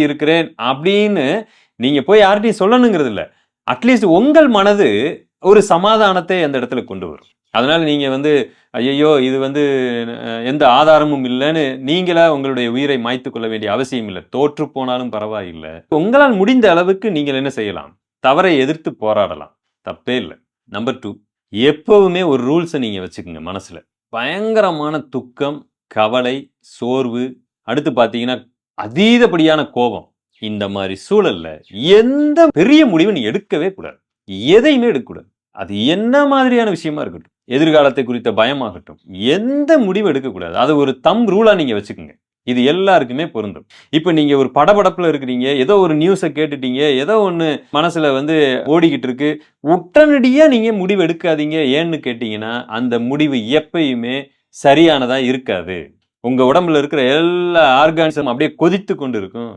இருக்கிறேன் அப்படின்னு நீங்க போய் யார்கிட்டையும் சொல்லணுங்கிறது இல்ல. அட்லீஸ்ட் உங்கள் மனது ஒரு சமாதானத்தை அந்த இடத்துல கொண்டு வரும். அதனால நீங்க வந்து ஐயோ இது வந்து எந்த ஆதாரமும் இல்லைன்னு நீங்களா உங்களுடைய உயிரை மாய்த்து கொள்ள வேண்டிய அவசியம் இல்லை. தோற்று போனாலும் பரவாயில்லை. உங்களால் முடிந்த அளவுக்கு நீங்கள் என்ன செய்யலாம்? தவறை எதிர்த்து போராடலாம். தப்பே இல்லை. நம்பர் டூ எப்பவுமே ஒரு ரூல்ஸை நீங்க வச்சுக்கோங்க மனசுல. பயங்கரமான துக்கம் கவலை சோர்வு அடுத்து பார்த்தீங்கன்னா அதீதப்படியான கோபம் இந்த மாதிரி சூழல்ல எந்த பெரிய முடிவு நீ எடுக்கவே கூடாது. எதையுமே எடுக்கக்கூடாது. அது என்ன மாதிரியான விஷயமா இருக்கட்டும். எதிர்காலத்தை குறித்த பயமாகட்டும். எந்த முடிவு எடுக்கக்கூடாது. அது ஒரு தம் ரூலா நீங்க வச்சுக்கோங்க. இது எல்லாருக்குமே பொருந்தும். இப்போ நீங்க ஒரு படபடப்புல இருக்கிறீங்க. ஏதோ ஒரு நியூஸை கேட்டுட்டீங்க. ஏதோ ஒன்று மனசுல வந்து ஓடிக்கிட்டு இருக்கு. உடனடியாக நீங்க முடிவு எடுக்காதீங்க. ஏன்னு கேட்டீங்கன்னா அந்த முடிவு எப்பயுமே சரியானதா இருக்காது. உங்க உடம்புல இருக்கிற எல்லா ஆர்கானிசம் அப்படியே கொதித்து கொண்டு இருக்கும்